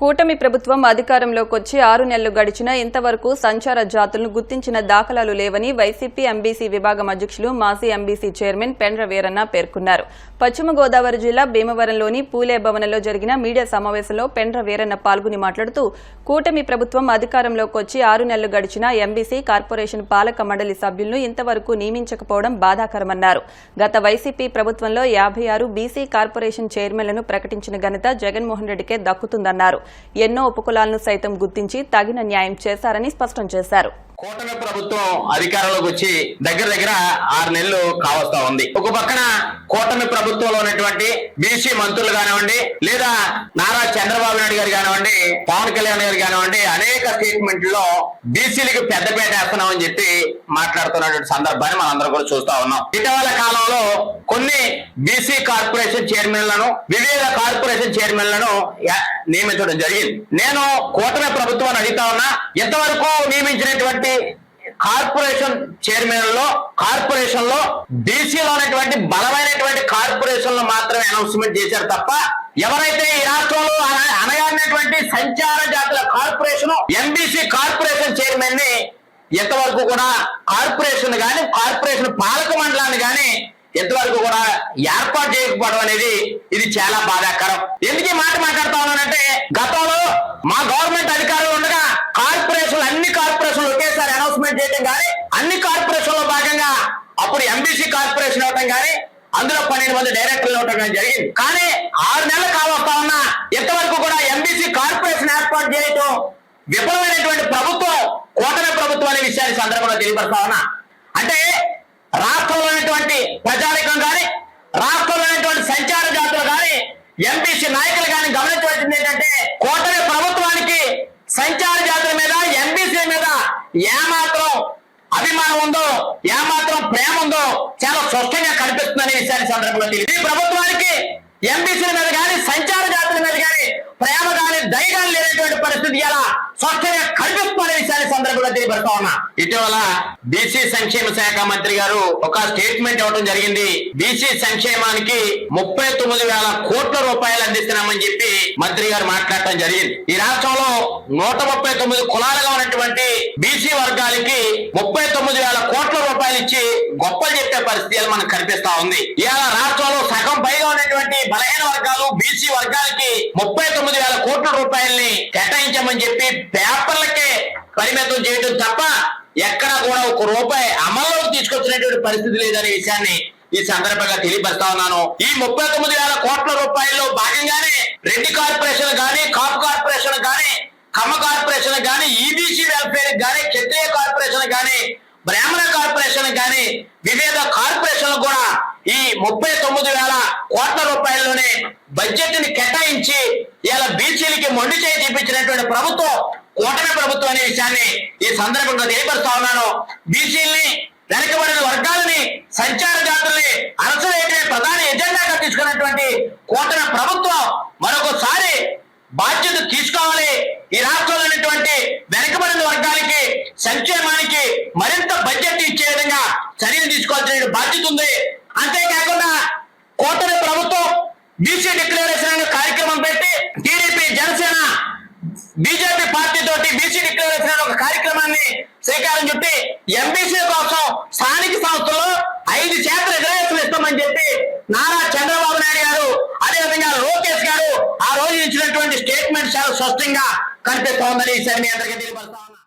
కూటమి ప్రభుత్వం అధికారంలోకి వచ్చి ఆరు నెలలు గడిచినా ఇంతవరకు సంచార జాతులను గుర్తించిన దాఖలాలు లేవని వైసీపీ ఎంబీసీ విభాగం అధ్యక్షులు మాజీ ఎంబీసీ చైర్మన్ పెండ్ర వీరన్న పేర్కొన్నారు. పశ్చిమ గోదావరి జిల్లా భీమవరంలోని పూలే భవనంలో జరిగిన మీడియా సమావేశంలో పెండ్ర వీరన్న పాల్గొని మాట్లాడుతూ కూటమి ప్రభుత్వం అధికారంలోకి వచ్చి ఆరు నెలలు గడిచినా ఎంబీసీ కార్పొరేషన్ పాలక మండలి సభ్యులను ఇంతవరకు నియమించకపోవడం బాధాకరమన్నారు. గత వైసీపీ ప్రభుత్వంలో యాభై ఆరు బీసీ కార్పొరేషన్ చైర్మన్లను ప్రకటించిన ఘనత జగన్మోహన్ రెడ్డికే దక్కుతుందన్నారు. ఎన్నో ఉపకులాలను సైతం గుర్తించి తగిన న్యాయం చేశారని స్పష్టం చేశారు. కూటమి ప్రభుత్వం అధికారంలోకి వచ్చి దగ్గర దగ్గర ఆరు నెలలు కావస్తా ఉంది. ఒక పక్కన కూటమి ప్రభుత్వంలో ఉన్నటువంటి బీసీ మంత్రులు కానివ్వండి లేదా నారా చంద్రబాబు నాయుడు గారు కానివ్వండి పవన్ కళ్యాణ్ గారు కానివ్వండి అనేక స్టేట్మెంట్లో బీసీలకు పెద్దపేట వేస్తున్నామని చెప్పి మాట్లాడుతున్నటువంటి సందర్భాన్ని మనందరం కూడా చూస్తా ఉన్నాం. ఇటీవల కాలంలో కొన్ని బీసీ కార్పొరేషన్ చైర్మన్లను వివిధ కార్పొరేషన్ చైర్మన్లను లను నియమించడం జరిగింది. నేను కూటమి ప్రభుత్వాన్ని అడుగుతా ఉన్నా ఇంతవరకు నియమించినటువంటి కార్పొరేషన్ చైర్మన్లో కార్పొరేషన్లో బీసీలో ఉన్నటువంటి బలమైనటువంటి కార్పొరేషన్లో మాత్రమే అనౌన్స్మెంట్ చేశారు తప్ప ఎవరైతే ఈ రాష్ట్రంలో అనగానటువంటి సంచార జాతుల కార్పొరేషన్ ఎంబీసీ కార్పొరేషన్ చైర్మన్ని ఎంతవరకు కూడా కార్పొరేషన్ గాని కార్పొరేషన్ పాలక మండలాన్ని గాని ఎంతవరకు కూడా ఏర్పాటు చేయకపోవడం అనేది ఇది చాలా బాధాకరం. ఎందుకు మాట మాట్లాడుతా ఉన్నానంటే గతంలో మా గవర్నమెంట్ అధికారులు ఉండగా ఒకేసారి అనౌన్స్మెంట్ చేయడం కానీ అన్ని కార్పొరేషన్లో భాగంగా అప్పుడు ఎంబీసీ కార్పొరేషన్ అవటం కానీ అందులో పన్నెండు మంది డైరెక్టర్లు అవటం కానీ జరిగింది. కానీ ఆరు నెలలు కావస్తా ఉన్నా ఇంతవరకు కూడా ఎంబీసీ కార్పొరేషన్ ఏర్పాటు చేయటం విఫలమైనటువంటి ప్రభుత్వం కూటమి ప్రభుత్వం అనే విషయాన్ని ఈ సందర్భంలో తెలియపడతా ఉన్నా. అంటే రాష్ట్రంలో ఉన్నటువంటి ప్రజానికం కానీ రాష్ట్రంలో ఉన్నటువంటి సంచార జాతులు కానీ ఎంపీసీ నాయకులు కానీ గమనించవలసింది ఏంటంటే కూటమి ప్రభుత్వానికి సంచార జాతుల మీద ఎంబీసీ మీద ఏమాత్రం అభిమానం ఉందో ఏమాత్రం ప్రేమ ఉందో చాలా స్పష్టంగా కనిపిస్తుందనే విషయాన్ని సందర్భంలో తెలియదు. ఈ ప్రభుత్వానికి ఎంబీసీల మీద కానీ సంచార జాతుల మీద కానీ ప్రేమ కానీ దయ కానీ లేనటువంటి పరిస్థితి ఎలా? స్వచ్ఛంగా కనిపిస్తుందనే విషయాన్ని సందర్భంగా తెలియపడతా ఉన్నా. ఇటీవల బీసీ సంక్షేమ శాఖ మంత్రి గారు ఒక స్టేట్మెంట్ ఇవ్వడం జరిగింది. బీసీ సంక్షేమానికి ముప్పై తొమ్మిది వేల కోట్ల రూపాయలు అందిస్తున్నామని చెప్పి మంత్రి గారు మాట్లాడటం జరిగింది. ఈ రాష్ట్రంలో నూట ముప్పై తొమ్మిది కులాలుగా ఉన్నటువంటి బీసీ వర్గాలకి ముప్పై తొమ్మిది వేల కోట్ల రూపాయలు ఇచ్చి గొప్పలు చెప్పే పరిస్థితి మనకు కనిపిస్తా ఉంది. ఇవాళ రాష్ట్రంలో సగం పైగా బీసీ వర్గాలకి ముప్పై తొమ్మిది వేల కోట్ల రూపాయల్ని కేటాయించమని చెప్పి పేపర్లకే పరిమితం చేయడం తప్ప ఎక్కడ కూడా ఒక రూపాయి అమల్లోకి తీసుకొచ్చినటువంటి పరిస్థితి లేదనే విషయాన్ని ఈ సందర్భంగా తెలియపరుస్తా ఉన్నాను. ఈ ముప్పై తొమ్మిది వేల కోట్ల రూపాయల్లో భాగంగానే రెడ్డి కార్పొరేషన్ గాని కాపు కార్పొరేషన్ గాని కమ్మ కార్పొరేషన్ గాని ఈబీసీ వెల్ఫేర్ గాని క్షత్రియ కార్పొరేషన్ గాని బ్రాహ్మణ కార్పొరేషన్ గాని వివిధ కార్పొరేషన్లు కూడా ఈ ముప్పై తొమ్మిది వేల కోట్ల రూపాయల్లోనే బడ్జెట్ని కేటాయించి ఇలా బీసీలకి మొండి చేయి చూపించినటువంటి ప్రభుత్వం కూటమి ప్రభుత్వం అనే విషయాన్ని ఈ సందర్భంగా తెలియపరుస్తా ఉన్నాను. బీసీల్ని వెనకబడిన వర్గాలని సంచార జాతుల్ని అరసవేయటమే ప్రధాన ఎజెండాగా తీసుకున్నటువంటి కూటమి ప్రభుత్వం మరొకసారి బాధ్యత తీసుకోవాలి. ఈ రాష్ట్రంలో ఉన్నటువంటి వెనకబడిన వర్గాలకి సంక్షేమానికి మరింత బడ్జెట్ ఇచ్చే విధంగా చర్యలు తీసుకోవాల్సిన బాధ్యత ఉంది. అంతేకాదు బీసీ డిక్లరేషన్ అనే కార్యక్రమం పెట్టి టీడీపీ జనసేన బీజేపీ పార్టీ తోటి బీసీ డిక్లరేషన్ అనే ఒక కార్యక్రమాన్ని శ్రీకారం చుట్టి ఎంబీసీ కోసం స్థానిక సంస్థల్లో ఐదు శాతం రిజర్వేషన్ ఇస్తామని చెప్పి నారా చంద్రబాబు నాయుడు గారు అదేవిధంగా లోకేష్ గారు ఆ రోజు ఇచ్చినటువంటి స్టేట్మెంట్ చాలా స్పష్టంగా కనిపిస్తోందని ఈసారి మీ అందరికీ తెలియపరుస్తా